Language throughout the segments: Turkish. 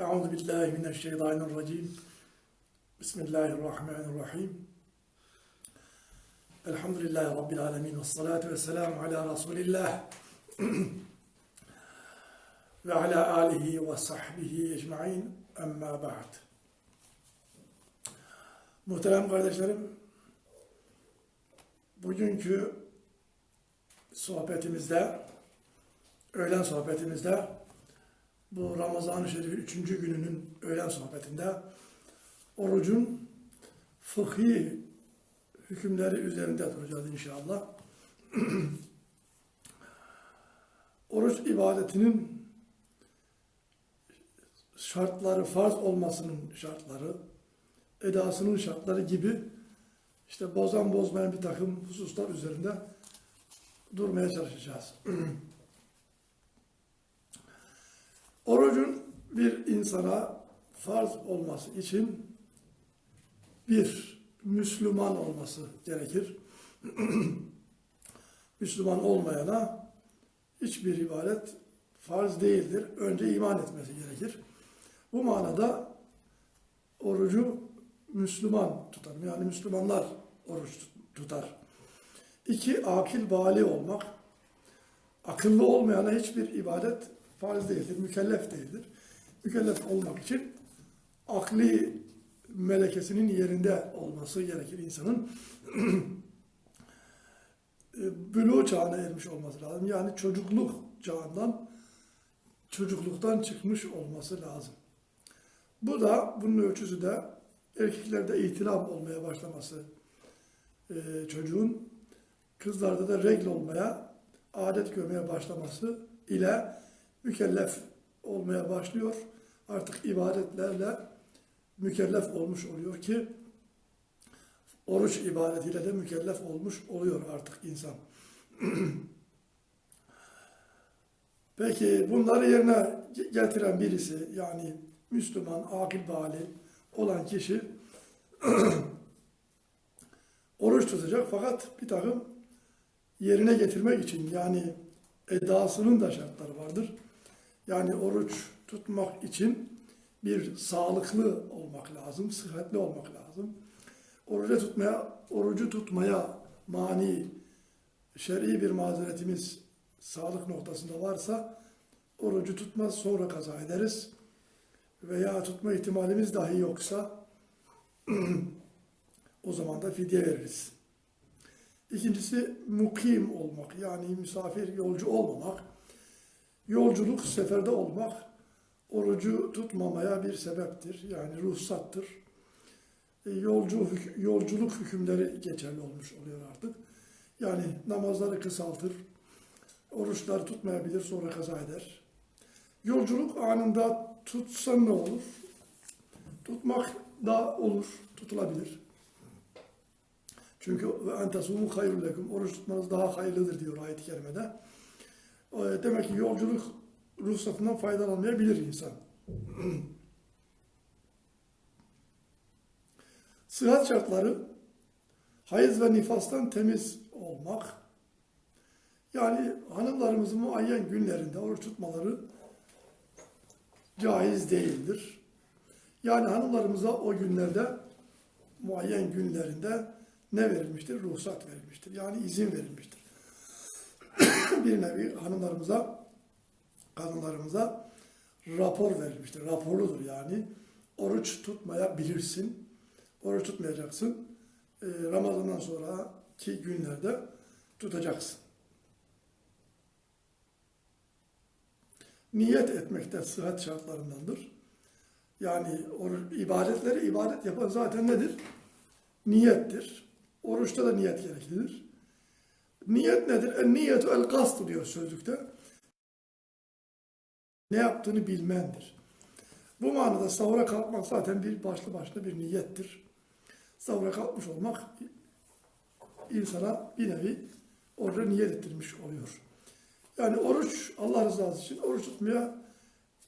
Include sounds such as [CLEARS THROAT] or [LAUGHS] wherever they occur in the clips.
Euzu billahi mineşşeytanirracim. Bismillahirrahmanirrahim. Elhamdülillahi Rabbil alemin. Ve salatu ve selamu ala Resulillah. ve ala alihi ve sahbihi ecma'in. Emma ba'd. Muhterem kardeşlerim, bugünkü sohbetimizde, öğlen sohbetimizde, bu Ramazan-ı Şerif'in üçüncü gününün öğlen sohbetinde orucun fıkhi hükümleri üzerinde duracağız inşallah. [CLEARS THROAT] Oruç ibadetinin şartları, farz olmasının şartları, edasının şartları gibi işte bozan bozmayan bir takım hususlar üzerinde durmaya çalışacağız. [CLEARS THROAT] Orucun bir insana farz olması için bir Müslüman olması gerekir. [CLEARS THROAT] Müslüman olmayana hiçbir ibadet farz değildir. Önce iman etmesi gerekir. Bu manada orucu Müslüman tutar. Yani Müslümanlar oruç tutar. İki, akil bali olmak. Akıllı olmayana hiçbir ibadet farz değildir, mükellef değildir. Mükellef olmak için akli melekesinin yerinde olması gerekir insanın. [CLEARS THROAT] Bülü çağına ermiş olması lazım. Yani çocukluk çağından, çocukluktan çıkmış olması lazım. Bu da, bunun ölçüsü de erkeklerde ihtilam olmaya başlaması e, çocuğun, kızlarda da regl olmaya, adet görmeye başlaması ile mükellef olmaya başlıyor. Artık ibadetlerle mükellef olmuş oluyor ki oruç ibadetiyle de mükellef olmuş oluyor artık insan. [CLEARS THROAT] Peki bunları yerine getiren birisi yani Müslüman, akil bali olan kişi [CLEARS THROAT] oruç tutacak fakat bir takım yerine getirmek için yani edasının da şartları vardır. Yani oruç tutmak için bir sağlıklı olmak lazım, sıhhatli olmak lazım. Orucu tutmaya, orucu tutmaya mani şer'i bir mazeretimiz sağlık noktasında varsa orucu tutmaz sonra kaza ederiz. Veya tutma ihtimalimiz dahi yoksa [CLEARS THROAT] o zaman da fidye veririz. İkincisi mukim olmak yani misafir yolcu olmamak. Yolculuk seferde olmak orucu tutmamaya bir sebeptir. Yani ruhsattır. E, yolcu, yolculuk hükümleri geçerli olmuş oluyor artık. Yani namazları kısaltır, oruçları tutmayabilir, sonra kaza eder. Yolculuk anında tutsan ne olur? Tutmak da olur, tutulabilir. Çünkü ve entasumu hayrul lekum. Oruç tutmanız daha hayırlıdır diyor ayet-i kerimede. E, demek ki yolculuk ruhsatından faydalanmayabilir insan. [CLEARS THROAT] Sıhhat şartları hayız ve nifastan temiz olmak. Yani hanımlarımızın muayyen günlerinde oruç tutmaları caiz değildir. Yani hanımlarımıza o günlerde muayyen günlerinde ne verilmiştir? Ruhsat verilmiştir. Yani izin verilmiştir. [LAUGHS] bir nevi hanımlarımıza kadınlarımıza rapor verilmiştir. Raporludur yani. Oruç tutmayabilirsin. Oruç tutmayacaksın. Ee, Ramazan'dan sonraki günlerde tutacaksın. Niyet etmek de sıhhat şartlarındandır. Yani oruç, ibadetleri ibadet yapan zaten nedir? Niyettir. Oruçta da niyet gereklidir. Niyet nedir? En niyetu el kast diyor sözlükte ne yaptığını bilmendir. Bu manada sahura kalkmak zaten bir başlı başına bir niyettir. Sahura kalkmış olmak insana bir nevi orada niyet ettirmiş oluyor. Yani oruç Allah rızası için oruç tutmaya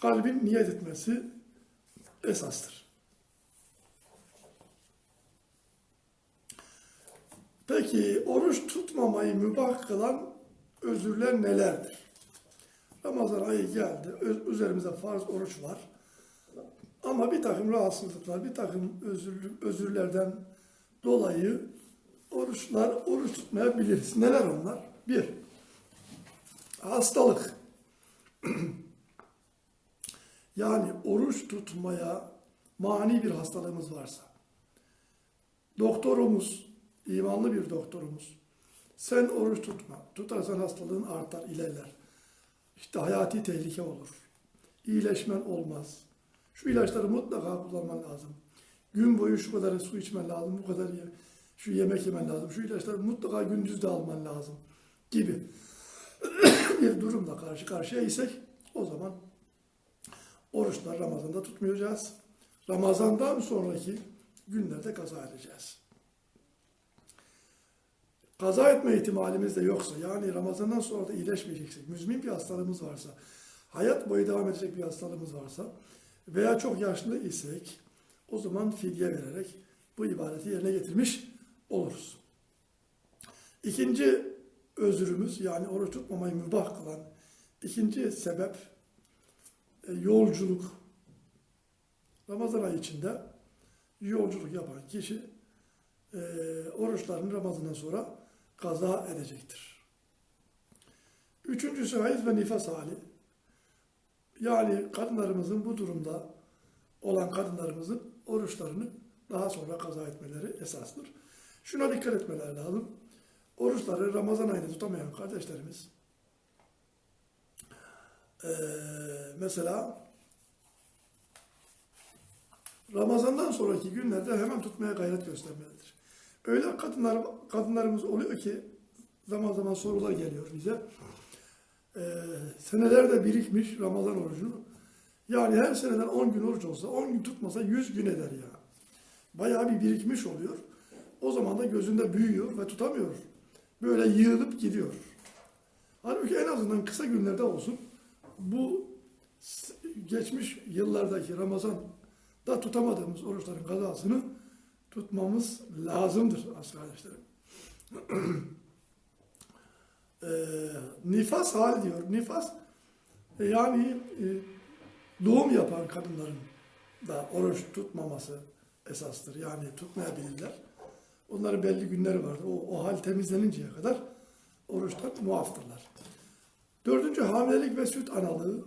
kalbin niyet etmesi esastır. Peki oruç tutmamayı mübah kılan özürler nelerdir? Ramazan ayı geldi. Üzerimize farz oruç var. Ama bir takım rahatsızlıklar, bir takım özür, özürlerden dolayı oruçlar, oruç tutmayabiliriz. Neler onlar? Bir, hastalık. [CLEARS THROAT] yani oruç tutmaya mani bir hastalığımız varsa, doktorumuz, imanlı bir doktorumuz, sen oruç tutma, tutarsan hastalığın artar, ilerler. İşte hayati tehlike olur. İyileşmen olmaz. Şu ilaçları mutlaka kullanman lazım. Gün boyu şu kadar su içmen lazım, bu kadar ye- şu yemek yemen lazım, şu ilaçları mutlaka gündüz de alman lazım gibi [COUGHS] bir durumla karşı karşıya isek o zaman oruçlar Ramazan'da tutmayacağız. Ramazan'dan sonraki günlerde kaza edeceğiz. Kaza etme ihtimalimiz de yoksa yani Ramazan'dan sonra da iyileşmeyeceksek, müzmin bir hastalığımız varsa, hayat boyu devam edecek bir hastalığımız varsa veya çok yaşlı isek o zaman fidye vererek bu ibadeti yerine getirmiş oluruz. İkinci özürümüz yani oruç tutmamayı mübah kılan ikinci sebep e, yolculuk. Ramazan ayı içinde yolculuk yapan kişi e, oruçlarını Ramazan'dan sonra kaza edecektir. Üçüncüsü hayız ve nifas hali. Yani kadınlarımızın bu durumda olan kadınlarımızın oruçlarını daha sonra kaza etmeleri esastır. Şuna dikkat etmeleri lazım. Oruçları Ramazan ayında tutamayan kardeşlerimiz eee, mesela Ramazan'dan sonraki günlerde hemen tutmaya gayret göstermelidir. Öyle kadınlar kadınlarımız oluyor ki zaman zaman sorular geliyor bize. Ee, senelerde birikmiş Ramazan orucunu. Yani her seneden 10 gün oruç olsa 10 gün tutmasa 100 gün eder ya. Bayağı bir birikmiş oluyor. O zaman da gözünde büyüyor ve tutamıyor. Böyle yığılıp gidiyor. Halbuki en azından kısa günlerde olsun bu geçmiş yıllardaki Ramazan'da tutamadığımız oruçların kazasını tutmamız lazımdır aslında kardeşlerim. [CLEARS THROAT] Ee, nifas hali diyor. Nifas e, yani e, doğum yapan kadınların da oruç tutmaması esastır. Yani tutmayabilirler. Onların belli günleri vardır. O, o hal temizleninceye kadar oruçtan muaftırlar. Dördüncü hamilelik ve süt analığı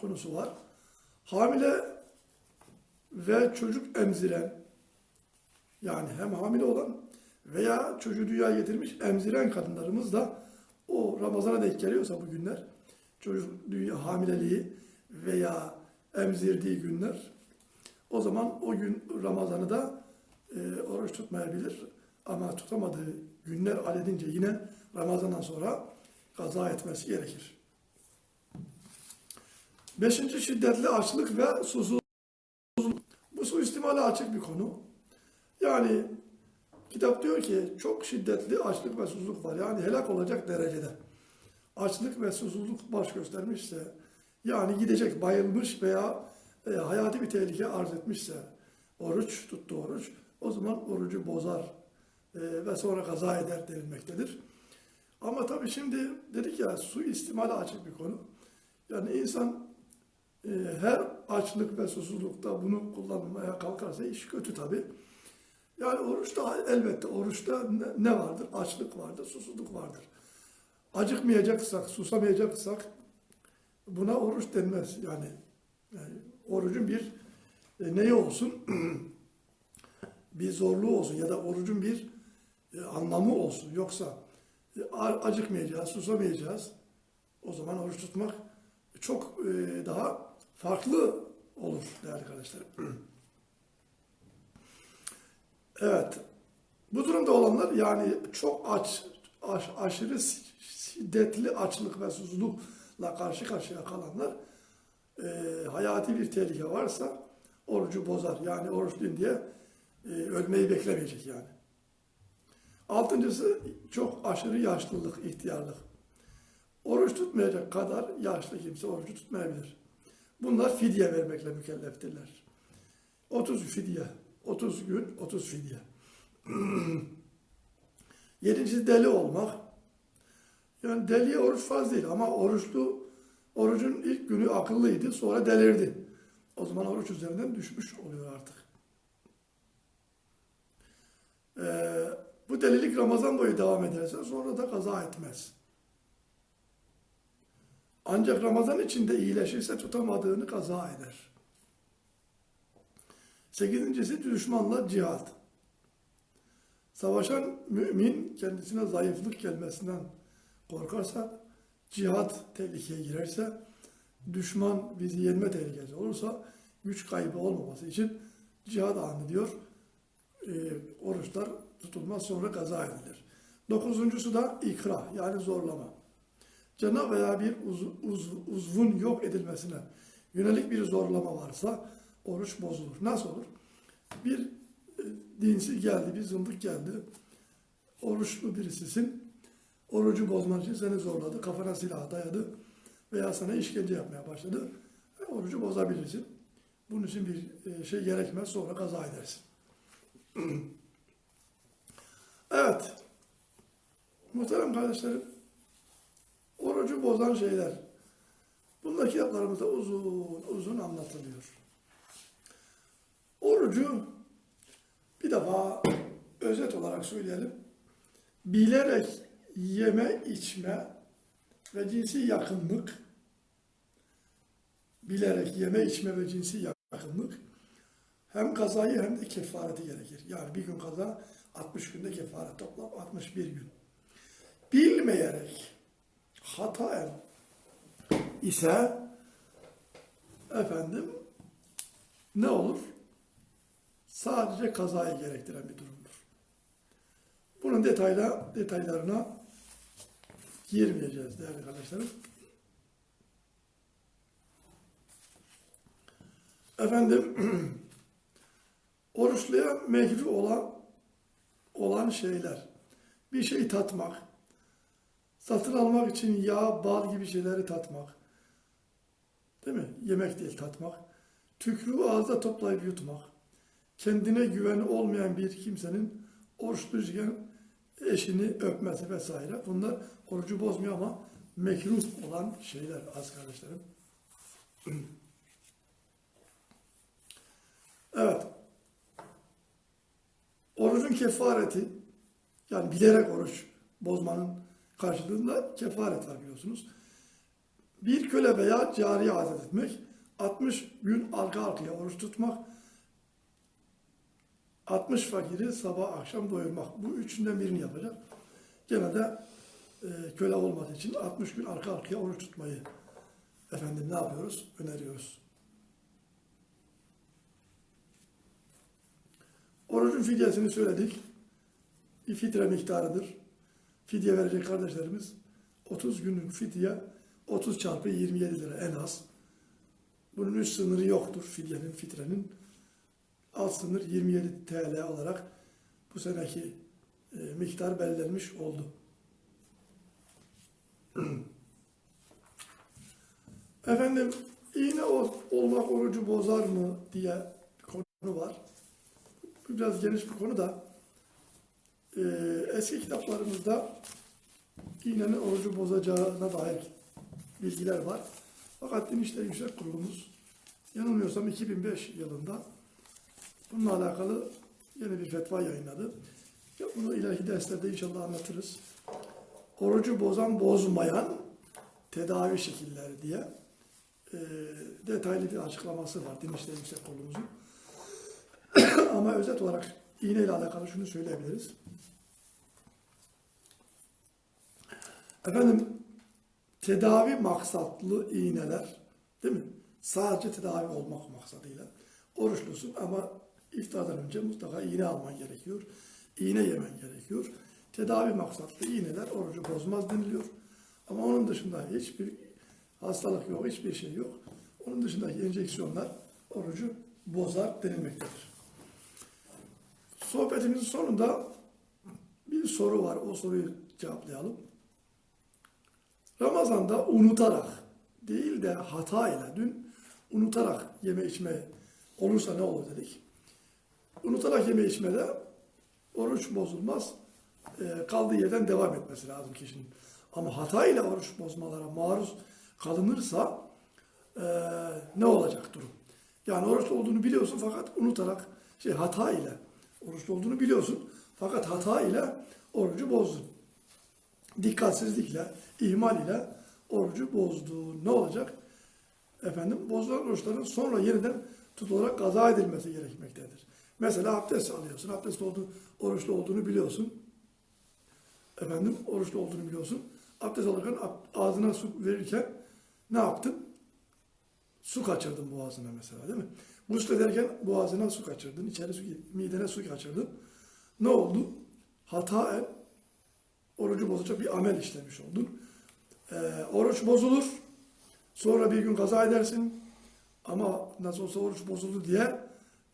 konusu var. Hamile ve çocuk emziren yani hem hamile olan veya çocuğu dünyaya getirmiş emziren kadınlarımız da o Ramazan'a denk geliyorsa bu günler çocuk dünya hamileliği veya emzirdiği günler o zaman o gün Ramazan'ı da e, oruç tutmayabilir ama tutamadığı günler aledince yine Ramazan'dan sonra kaza etmesi gerekir. Beşinci şiddetli açlık ve susuzluk. Bu suistimale açık bir konu. Yani kitap diyor ki çok şiddetli açlık ve susuzluk var. Yani helak olacak derecede. Açlık ve susuzluk baş göstermişse yani gidecek bayılmış veya e, hayati bir tehlike arz etmişse oruç tuttu oruç o zaman orucu bozar e, ve sonra kaza eder denilmektedir. Ama tabii şimdi dedik ya su istimali açık bir konu. Yani insan e, her açlık ve susuzlukta bunu kullanmaya kalkarsa iş kötü tabii. Yani oruçta elbette oruçta ne, vardır? Açlık vardır, susuzluk vardır. Acıkmayacaksak, susamayacaksak buna oruç denmez. Yani, yani orucun bir e, neyi olsun? [CLEARS THROAT] bir zorluğu olsun ya da orucun bir e, anlamı olsun. Yoksa e, acıkmayacağız, susamayacağız. O zaman oruç tutmak çok e, daha farklı olur değerli kardeşlerim. [CLEARS THROAT] Evet. Bu durumda olanlar yani çok aç, aş- aşırı şiddetli açlık ve susuzlukla karşı karşıya kalanlar e, hayati bir tehlike varsa orucu bozar. Yani oruçluyum diye e, ölmeyi beklemeyecek yani. Altıncısı çok aşırı yaşlılık, ihtiyarlık. Oruç tutmayacak kadar yaşlı kimse orucu tutmayabilir. Bunlar fidye vermekle mükelleftirler. 30 fidye, 30 gün, 30 fidye. [CLEARS THROAT] Yedincisi deli olmak. Yani deliye oruç farz değil ama oruçlu, orucun ilk günü akıllıydı, sonra delirdi. o zaman oruç üzerinden düşmüş oluyor artık. Ee, bu delilik Ramazan boyu devam ederse sonra da kaza etmez. Ancak Ramazan içinde iyileşirse tutamadığını kaza eder. Sekizincisi düşmanla cihat. Savaşan mümin kendisine zayıflık gelmesinden korkarsa, cihat tehlikeye girerse, düşman bizi yenme tehlikesi olursa güç kaybı olmaması için cihat anı diyor. E, oruçlar tutulmaz sonra kaza edilir. Dokuzuncusu da ikra yani zorlama. Cana veya bir uz, uz, uzvun yok edilmesine yönelik bir zorlama varsa oruç bozulur. Nasıl olur? Bir e, dinsiz geldi, bir zındık geldi. Oruçlu birisisin. Orucu bozman için seni zorladı. Kafana silah dayadı. Veya sana işkence yapmaya başladı. E, orucu bozabilirsin. Bunun için bir e, şey gerekmez. Sonra kaza edersin. [CLEARS THROAT] evet. Muhterem kardeşlerim. Orucu bozan şeyler. Bunlar kitaplarımızda uzun uzun anlatılıyor. Orucu bir defa özet olarak söyleyelim. Bilerek yeme içme ve cinsi yakınlık bilerek yeme içme ve cinsi yakınlık hem kazayı hem de kefareti gerekir. Yani bir gün kaza 60 günde kefaret toplam 61 gün. Bilmeyerek hataen ise efendim ne olur? Sadece kazayı gerektiren bir durumdur. Bunun detayla, detaylarına girmeyeceğiz değerli kardeşlerim. Efendim [CLEARS THROAT] oruçluya mekruh olan olan şeyler. Bir şey tatmak, satın almak için yağ, bal gibi şeyleri tatmak. Değil mi? Yemek değil tatmak. Tükrüğü ağızda toplayıp yutmak. Kendine güveni olmayan bir kimsenin oruçluyken eşini öpmesi vesaire. Bunlar orucu bozmuyor ama mekruh olan şeyler az kardeşlerim. [CLEARS THROAT] Evet. Orucun kefareti yani bilerek oruç bozmanın karşılığında kefaret var biliyorsunuz. Bir köle veya cariye azat etmek, 60 gün arka arkaya oruç tutmak, 60 fakiri sabah akşam doyurmak. Bu üçünden birini yapacak. Genelde e, köle olmadığı için 60 gün arka arkaya oruç tutmayı efendim ne yapıyoruz? Öneriyoruz. Orucun fidyesini söyledik. Bir fitre miktarıdır. Fidye verecek kardeşlerimiz 30 günlük fidye 30 çarpı 27 lira en az. Bunun üst sınırı yoktur fidyenin, fitrenin. Alt sınır 27 TL olarak bu seneki e, miktar belirlenmiş oldu. [CLEARS THROAT] Efendim iğne ol- olmak orucu bozar mı diye bir konu var. Bu biraz geniş bir konu da e, eski kitaplarımızda iğnenin orucu bozacağına dair bilgiler var. Fakat Din İşleri Yüksek Kurulumuz yanılmıyorsam 2005 yılında bununla alakalı yeni bir fetva yayınladı. Ya bunu ileriki derslerde inşallah anlatırız. Orucu bozan bozmayan tedavi şekilleri diye e, detaylı bir açıklaması var Din İşleri Yüksek Kurulumuzun. [COUGHS] Ama özet olarak iğne ile alakalı şunu söyleyebiliriz. Efendim tedavi maksatlı iğneler değil mi? Sadece tedavi olmak maksadıyla. Oruçlusun ama iftardan önce mutlaka iğne alman gerekiyor. İğne yemen gerekiyor. Tedavi maksatlı iğneler orucu bozmaz deniliyor. Ama onun dışında hiçbir hastalık yok, hiçbir şey yok. Onun dışındaki enjeksiyonlar orucu bozar denilmektedir. Sohbetimizin sonunda bir soru var. O soruyu cevaplayalım. Ramazan'da unutarak değil de hatayla dün unutarak yeme içme olursa ne olur dedik. Unutarak yeme içmede oruç bozulmaz. Ee, kaldığı yerden devam etmesi lazım kişinin. Ama hatayla oruç bozmalara maruz kalınırsa ee, ne olacak durum? Yani oruçlu olduğunu biliyorsun fakat unutarak, şey hata ile, oruçlu olduğunu biliyorsun fakat hata ile orucu bozdun. Dikkatsizlikle, ihmal ile orucu bozdun. Ne olacak? Efendim bozulan oruçların sonra yeniden tutularak kaza edilmesi gerekmektedir. Mesela abdest alıyorsun. Abdest olduğu, oruçlu olduğunu biliyorsun. Efendim oruçlu olduğunu biliyorsun. Abdest alırken ağzına su verirken ne yaptın? Su kaçırdın boğazına mesela değil mi? Guslederken boğazına su kaçırdın, içeri su, midene su kaçırdın. Ne oldu? Hataen orucu bozacak bir amel işlemiş oldun. Ee, oruç bozulur. Sonra bir gün kaza edersin. Ama nasıl olsa oruç bozuldu diye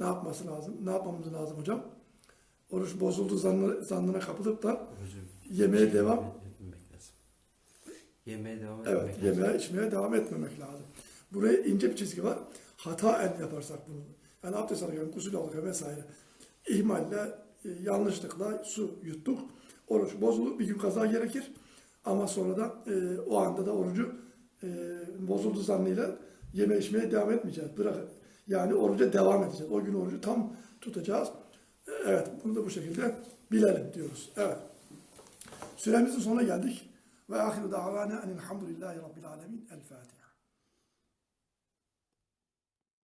ne yapması lazım? Ne yapmamız lazım hocam? Oruç bozuldu zannına, zannına kapılıp da Hocam, Yemeğe devam. etmemek lazım. Yemeğe devam Evet, etmemek lazım. yemeğe içmeye devam etmemek lazım. Buraya ince bir çizgi var. Hata el yaparsak bunu. Yani abdest alırken, gusül alırken vesaire. ihmalle, e, yanlışlıkla su yuttuk. Oruç bozulur. Bir gün kaza gerekir. Ama sonra da e, o anda da orucu e, bozuldu zannıyla yeme içmeye devam etmeyeceğiz. Bırak, yani oruca devam edeceğiz. O gün orucu tam tutacağız. E, Evet, bunu da bu şekilde bilelim diyoruz. Evet. Süremizin sonuna geldik. Ve ahiru davana enilhamdülillahi rabbil alemin. El Fatiha.